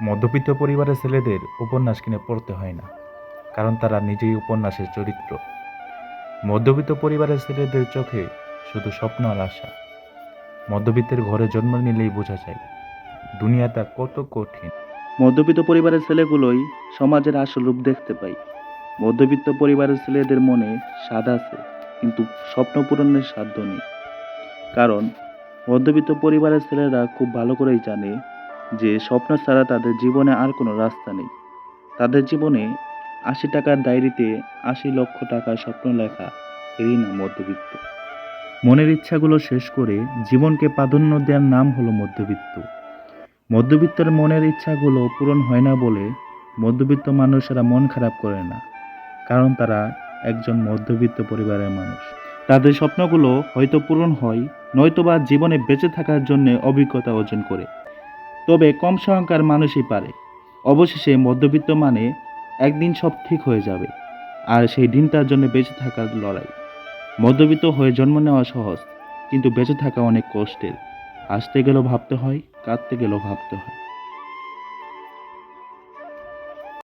মধ্যবিত্ত পরিবারের ছেলেদের উপন্যাস কিনে পড়তে হয় না, কারণ তারা নিজেই উপন্যাসের চরিত্র। মধ্যবিত্ত পরিবারের ছেলেদের চোখে শুধু স্বপ্ন আর আশা। মধ্যবিত্তের ঘরে জন্ম নিলেই বোঝা যায়, দুনিয়াটা কত কঠিন। মধ্যবিত্ত পরিবারের ছেলেগুলোই সমাজের আসল রূপ দেখতে পাই। মধ্যবিত্ত পরিবারের ছেলেদের মনে স্বাদ আছে, কিন্তু স্বপ্ন পূরণের সাধ্য নেই। কারণ মধ্যবিত্ত পরিবারের ছেলেরা খুব ভালো করেই জানে যে স্বপ্ন ছাড়া তাদের জীবনে আর কোনো রাস্তা নেই। তাদের জীবনে আশি টাকার ডায়েরিতে আশি লক্ষ টাকার স্বপ্ন লেখা এই না মধ্যবিত্ত। মনের ইচ্ছাগুলো শেষ করে জীবনকে প্রাধান্য দেওয়ার নাম হলো মধ্যবিত্ত। মধ্যবিত্তের মনের ইচ্ছাগুলো পূরণ হয় না বলে মধ্যবিত্ত মানুষেরা মন খারাপ করে না, কারণ তারা একজন মধ্যবিত্ত পরিবারের মানুষ। তাদের স্বপ্নগুলো হয়তো পূরণ হয়, নয়তোবা জীবনে বেঁচে থাকার জন্য অভিজ্ঞতা অর্জন করে। তবে কম সংখ্যার মানুষই পারে। অবশেষে মধ্যবিত্ত মানে একদিন সব ঠিক হয়ে যাবে, আর সেই দিনটার জন্য বেঁচে থাকার লড়াই। মধ্যবিত্ত হয়ে জন্ম নেওয়া সহজ, কিন্তু বেঁচে থাকা অনেক কষ্টের। আসতে গেলেও ভাবতে হয়, কাঁদতে গেলেও ভাবতে হয়।